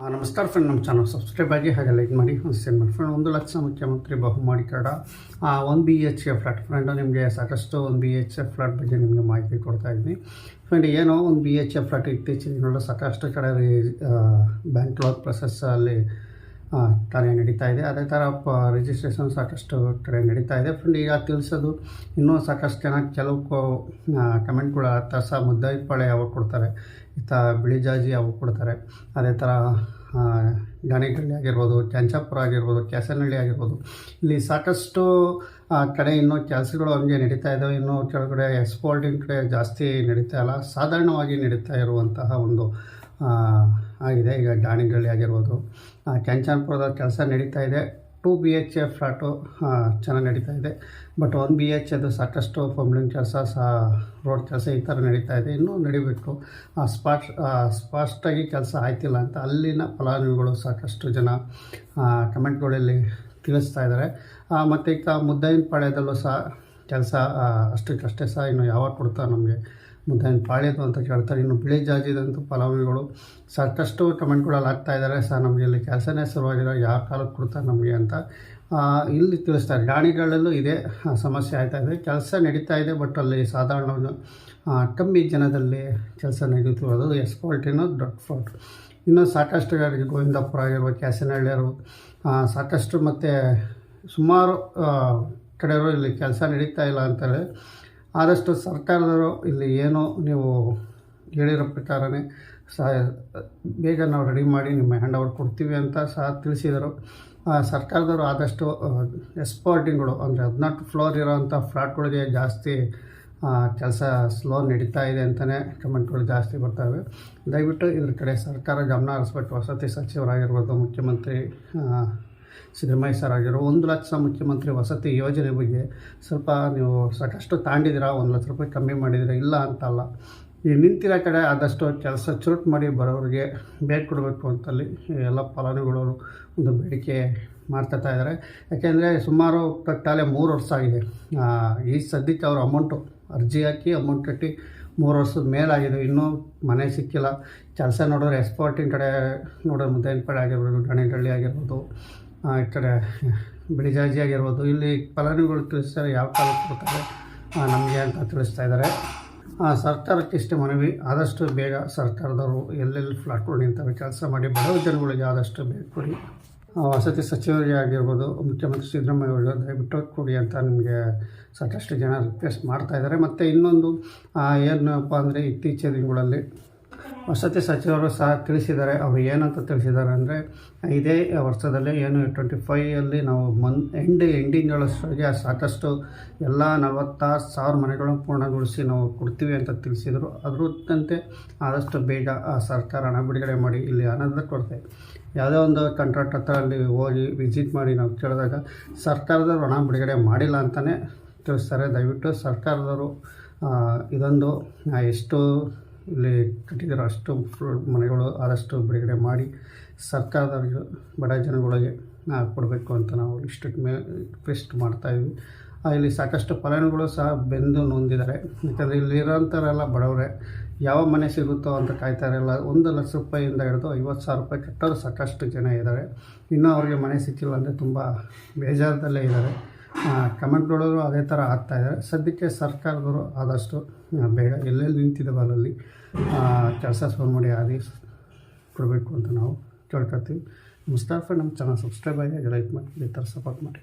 ನಮಸ್ಕಾರ ಫ್ರೆಂಡ್ ನಮ್ಮ channel subscribe ಆಗಿ ಹಾಗೆ ಲೈಕ್ ಮಾಡಿ ಶೇರ್ ಮಾಡಿ. ಫ್ರೆಂಡ್ ಒಂದು ಲಕ್ಷ ಮುಖ್ಯಮಂತ್ರಿ ಬಹುಮಾಡಿ ಕಡ one B H A flat friend ನಿಮಗೆ ಸಾಕಷ್ಟು ಒಂದು ಬಿ ಎಚ್ ಎ ಫ್ಲಾಟ್ ಬಗ್ಗೆ ನಿಮಗೆ ಮಾಹಿತಿ ಕೊಡ್ತಾ ಇದ್ದೀನಿ. ಫ್ರೆಂಡ್ ಏನೋ ಒಂದು ಬಿ ಎಚ್ ಎ ಫ್ಲಾಟ್ ಇತ್ತೀಚಿನ ಸಾಕಷ್ಟು ಕಡೆ ಬ್ಯಾಂಕ್ ಲೋನ್ ಪ್ರೊಸೆಸ್ ಅಲ್ಲಿ ಆ, ಕಾರ್ಯ ನಡೀತಾ ಇದೆ. ಅದೇ ಥರ ಪ ರಿಜಿಸ್ಟ್ರೇಷನ್ ಸಾಕಷ್ಟು ಕಡೆ ನಡೀತಾ ಇದೆ. ಫ್ರೆಂಡ್ ಈಗ ತಿಳಿಸೋದು, ಇನ್ನೂ ಸಾಕಷ್ಟು ಜನ ಕೆಲವು ಕಮೆಂಟ್ಗಳು ತಸ ಸಹ ಮುದ್ದಾಯಿ ಪಾಳೆ ಯಾವಾಗ ಕೊಡ್ತಾರೆ. ಇತ್ತ ಬಿಳಿ ಜಾಜಿ ಯಾವಾಗ ಕೊಡ್ತಾರೆ. ಅದೇ ಥರ ಗಾಣಿಗಳ್ಳಿ ಆಗಿರ್ಬೋದು ಕೆಂಚಾಪುರ ಆಗಿರ್ಬೋದು ಕ್ಯಾಸನಹಳ್ಳಿ ಆಗಿರ್ಬೋದು, ಇಲ್ಲಿ ಸಾಕಷ್ಟು ಕಡೆ ಇನ್ನೂ ಕೆಲಸಗಳು ಹಂಗೆ ನಡೀತಾ ಇದ್ದಾವೆ ಇನ್ನೂ ಕೆಳಗಡೆ ಎಕ್ಸ್ಪೋರ್ಟಿಂಗ್ ಕಡೆ ಜಾಸ್ತಿ ನಡೀತಾ ಇಲ್ಲ. ಸಾಧಾರಣವಾಗಿ ನಡೀತಾ ಇರುವಂತಹ ಒಂದು ಆಗಿದೆ. ಈಗ ಡಾಣಿಗಳಲ್ಲಿ ಆಗಿರ್ಬೋದು. ಆ, ಕೆಲಸ ನಡೀತಾ ಇದೆ. Two B H A flat ಚೆನ್ನಾಗಿ ನಡೀತಾ ಇದೆ. ಬಟ್ ಒನ್ ಬಿ ಎಚ್ ಅದು ಸಾಕಷ್ಟು ಪಂಪ್ಲಿಂಗ್ ಕೆಲಸ ಸಹ ರೋಡ್ ಕೆಲಸ ಈ ಥರ ನಡೀತಾ ಇದೆ. ಇನ್ನೂ ನಡಿಬೇಕು. ಸ್ಪಾಟ್ ಸ್ಪಷ್ಟಾಗಿ ಕೆಲಸ ಆಯ್ತಿಲ್ಲ ಅಂತ ಅಲ್ಲಿನ ಫಲಾನುಭವಿಗಳು ಸಾಕಷ್ಟು ಜನ ಕಮೆಂಟ್ಗಳಲ್ಲಿ ತಿಳಿಸ್ತಾ ಇದ್ದಾರೆ. ಮತ್ತು ಈಗ ಮುದ್ದಾಯಿನ ಪಾಳ್ಯದಲ್ಲೂ ಸಹ ಕೆಲಸ ಅಷ್ಟಕ್ಕಷ್ಟೇ ಸಹ ಇನ್ನು ಯಾವಾಗ ಕೊಡ್ತಾರೆ ನಮಗೆ ಮುದ್ದಾಯಿನ ಪಾಳ್ಯದು ಅಂತ ಕೇಳ್ತಾರೆ. ಇನ್ನು ಬಿಳಿ ಜಾಜಿದಂತೂ ಫಲಾನುಭವಿಗಳು ಸಾಕಷ್ಟು ಕಮೆಂಟ್ಗಳಲ್ಲಿ ಆಗ್ತಾ ಇದ್ದಾರೆ. ಸರ್ ನಮಗೆ ಇಲ್ಲಿ ಕೆಲಸನೇ ಶುರುವಾಗಿರೋ ಯಾವ ಕಾಲಕ್ಕೆ ಕೊಡ್ತಾರೆ ನಮಗೆ ಅಂತ ಇಲ್ಲಿ ತಿಳಿಸ್ತಾರೆ. ಗಾಣಿಗಳಲ್ಲೂ ಇದೇ ಸಮಸ್ಯೆ ಆಯ್ತಾ ಇದೆ. ಕೆಲಸ ನಡೀತಾ ಇದೆ, ಬಟ್ ಅಲ್ಲಿ ಸಾಧಾರಣ ಕಮ್ಮಿ ಜನದಲ್ಲಿ ಕೆಲಸ ನಡೀತಿರೋದು ಎಸ್ಪಾಲ್ಟಿನೋ ದೊಡ್ಡ ಫಾಲ್ಟ್ ಇನ್ನು ಸಾಕಷ್ಟು ಗೋವಿಂದಪುರ ಆಗಿರ್ಬೋದು ಕ್ಯಾಸನಹಳ್ಳಿಯರು ಸಾಕಷ್ಟು ಮತ್ತು ಸುಮಾರು ಕಡೆಯವರು ಇಲ್ಲಿ ಕೆಲಸ ನಡೀತಾ ಇಲ್ಲ ಅಂತಾರೆ. ಆದಷ್ಟು ಸರ್ಕಾರದವರು ಇಲ್ಲಿ ಏನೋ ನೀವು ಹೇಳಿರೋ ಪ್ರಕಾರನೇ ಸಹ ಬೇಗ ನಾವು ರೆಡಿ ಮಾಡಿ ನಿಮ್ಮ ಹ್ಯಾಂಡ್ ಓವರ್ ಕೊಡ್ತೀವಿ ಅಂತ ಸಹ ತಿಳಿಸಿದರು. ಆ, ಸರ್ಕಾರದವರು ಆದಷ್ಟು ಎಕ್ಸ್ಪೋರ್ಟಿಂಗ್ಗಳು ಅಂದರೆ ಹದಿನಾಲ್ಕು ಫ್ಲೋರ್ ಇರೋವಂಥ ಫ್ಲಾಟ್ಗಳಿಗೆ ಜಾಸ್ತಿ ಕೆಲಸ ಸ್ಲೋ ನಡೀತಾ ಇದೆ ಅಂತಲೇ ಕಮೆಂಟ್ಗಳು ಜಾಸ್ತಿ ಬರ್ತವೆ. ದಯವಿಟ್ಟು ಇದ್ರ ಕಡೆ ಸರ್ಕಾರ ಗಮನ ಹರಿಸ್ಬಿಟ್ಟು ವಸತಿ ಸಚಿವರಾಗಿರ್ಬೋದು ಮುಖ್ಯಮಂತ್ರಿ ಸಿದ್ದರಾಮಯ್ಯ ಸರ್ ಆಗಿರೋ ಒಂದು ಲಕ್ಷ ಮುಖ್ಯಮಂತ್ರಿ ವಸತಿ ಯೋಜನೆ ಬಗ್ಗೆ ಸ್ವಲ್ಪ ನೀವು ಸಾಕಷ್ಟು ತಾಂಡಿದ್ದೀರಾ? ಒಂದು ಲಕ್ಷ ರೂಪಾಯಿ ಕಮ್ಮಿ ಮಾಡಿದ್ದೀರಾ? ಇಲ್ಲ ಅಂತಲ್ಲ ಈ ನಿಂತಿರೋ ಕಡೆ ಆದಷ್ಟು ಕೆಲಸ ಚುರುಕು ಮಾಡಿ ಬರೋರಿಗೆ ಬೇಗ ಕೊಡಬೇಕು ಅಂತಲ್ಲಿ ಎಲ್ಲ ಫಲಾನುಭವಿಗಳು ಒಂದು ಬೇಡಿಕೆ ಮಾಡ್ತಾ ಇದ್ದಾರೆ. ಯಾಕೆಂದರೆ ಸುಮಾರು ಕಟ್ಟಾಲೆ ಮೂರು ವರ್ಷ ಆಗಿದೆ. ಈ ಸದ್ಯಕ್ಕೆ ಅವರು ಅಮೌಂಟು ಅರ್ಜಿ ಹಾಕಿ ಅಮೌಂಟ್ ಕಟ್ಟಿ ಮೂರು ವರ್ಷದ ಮೇಲಾಗಿದೆ ಇನ್ನೂ ಮನೆ ಸಿಕ್ಕಿಲ್ಲ. ಕೆಲಸ ನೋಡಿದ್ರೆ ಎಕ್ಸ್ಪೋರ್ಟಿಂಗ್ ಕಡೆ ನೋಡೋದು ಮುದ್ದೇನಪೇಟೆ ಆಗಿರ್ಬೋದು ಗಣಿಗಳ್ಳಿ ಆಗಿರ್ಬೋದು ಈ ಕಡೆ ಬಿಳಿಜಾಜಿ ಆಗಿರ್ಬೋದು. ಇಲ್ಲಿ ಫಲಾನುಭವಿಗಳು ತಿಳಿಸ್ತಾರೆ ಯಾವ ಕಾಲಕ್ಕೆ ಕೊಡ್ತಾರೆ. ನಮಗೆ ಅಂತ ತಿಳಿಸ್ತಾ ಇದ್ದಾರೆ. ಸರ್ಕಾರಕ್ಕೆ ಇಷ್ಟೇ ಮನವಿ. ಆದಷ್ಟು ಬೇಗ ಸರ್ಕಾರದವರು ಎಲ್ಲೆಲ್ಲಿ ಫ್ಲಾಟ್ಗಳು ನಿಂತವೆ ಕೆಲಸ ಮಾಡಿ ಬಡವ ಜನಗಳಿಗೆ ಆದಷ್ಟು ಬೇಗ ಕೊಡಿ. ವಸತಿ ಸಚಿವರಿಗೆ ಆಗಿರ್ಬೋದು, ಮುಖ್ಯಮಂತ್ರಿ ಸಿದ್ದರಾಮಯ್ಯ ಅವರು ದಯವಿಟ್ಟು ಕೊಡಿ ಅಂತ ನಿಮಗೆ ಸಾಕಷ್ಟು ಜನ ರಿಕ್ವೆಸ್ಟ್ ಮಾಡ್ತಾಯಿದ್ದಾರೆ ಮತ್ತು ಇನ್ನೊಂದು ಏನಪ್ಪ ಅಂದರೆ ಇತ್ತೀಚಿನ ದಿನಗಳಲ್ಲಿ ವಸತಿ ಸಚಿವರು ಸಹ ತಿಳಿಸಿದ್ದಾರೆ. ಅವರು ಏನಂತ ತಿಳಿಸಿದ್ದಾರೆ ಅಂದರೆ, ಇದೇ ವರ್ಷದಲ್ಲಿ ಏನು ಟ್ವೆಂಟಿ ಫೈಯಲ್ಲಿ ನಾವು ಮನ್ ಎಂಡ್ ಎಂಡಿಂಗ್ಗಳಷ್ಟೊಳಗೆ ಸಾಕಷ್ಟು ಎಲ್ಲ ನಲವತ್ತಾರು ಸಾವಿರ ಮನೆಗಳನ್ನು ಪೂರ್ಣಗೊಳಿಸಿ ನಾವು ಕೊಡ್ತೀವಿ ಅಂತ ತಿಳಿಸಿದರು. ಅದರಂತೆ ಆದಷ್ಟು ಬೇಗ ಆ ಸರ್ಕಾರ ಹಣ ಬಿಡುಗಡೆ ಮಾಡಿ ಇಲ್ಲಿ ಹಣದ ಕೊರತೆ. ಯಾವುದೇ ಒಂದು ಕಾಂಟ್ರಾಕ್ಟ್ ಹತ್ರ ಅಲ್ಲಿ ಹೋಗಿ ವಿಸಿಟ್ ಮಾಡಿ ನಾವು ಕೇಳಿದಾಗ, ಸರ್ಕಾರದವರು ಹಣ ಬಿಡುಗಡೆ ಮಾಡಿಲ್ಲ ಅಂತಲೇ ತಿಳಿಸ್ತಾರೆ. ದಯವಿಟ್ಟು ಸರ್ಕಾರದವರು ಇದೊಂದು ಎಷ್ಟು ಇಲ್ಲಿ ಕಟ್ಟಿದಿರೋ ಅಷ್ಟು ಮನೆಗಳು ಆದಷ್ಟು ಬಿಡುಗಡೆ ಮಾಡಿ ಸರ್ಕಾರದವರಿಗೆ, ಬಡ ಜನಗಳಿಗೆ ನಾವು ಕೊಡಬೇಕು ಅಂತ ನಾವು ಇಷ್ಟು ಮೇ, ರಿಕ್ವೆಸ್ಟ್ ಮಾಡ್ತಾಯಿದ್ವಿ ಇಲ್ಲಿ ಸಾಕಷ್ಟು ಫಲಾನುಗಳು ಸಹ ಬೆಂದು ನೊಂದಿದ್ದಾರೆ. ಯಾಕಂದರೆ ಇಲ್ಲಿರೋಂಥವರೆಲ್ಲ ಬಡವರೇ, ಯಾವ ಮನೆ ಸಿಗುತ್ತೋ ಅಂತ ಕಾಯ್ತಾರೆ ಎಲ್ಲ ಒಂದು ಲಕ್ಷ ರೂಪಾಯಿಯಿಂದ ಹಿಡಿದು ಐವತ್ತು ಸಾವಿರ ರೂಪಾಯಿ ಕಟ್ಟೋರು ಸಾಕಷ್ಟು ಜನ ಇದ್ದಾರೆ. ಇನ್ನೂ ಅವ್ರಿಗೆ ಮನೆ ಸಿಕ್ಕಿಲ್ಲ ಅಂದರೆ ತುಂಬ ಬೇಜಾರದಲ್ಲೇ ಇದ್ದಾರೆ. ಕಮೆಂಟ್ಗಳು ಅದೇ ಥರ ಆಗ್ತಾ ಇದ್ದಾರೆ. ಸದ್ಯಕ್ಕೆ ಸರ್ಕಾರದವರು ಆದಷ್ಟು ಬೇಗ ಎಲ್ಲೆಲ್ಲಿ ನಿಂತಿದ್ದಾವೆ ಅಲ್ಲಲ್ಲಿ ಕೆಲಸ ಶುರು ಮಾಡಿ ಆದೇಶ ಕೊಡಬೇಕು ಅಂತ ನಾವು ಕೇಳ್ಕೊತೀವಿ ಫ್ರೆಂಡ್ ನಮ್ಮ ಚಾನಲ್ ಸಬ್ಸ್ಕ್ರೈಬ್ ಆಗಿ ಲೈಕ್ ಮಾಡಿ, ಈ ಥರ ಸಪೋರ್ಟ್ ಮಾಡಿ.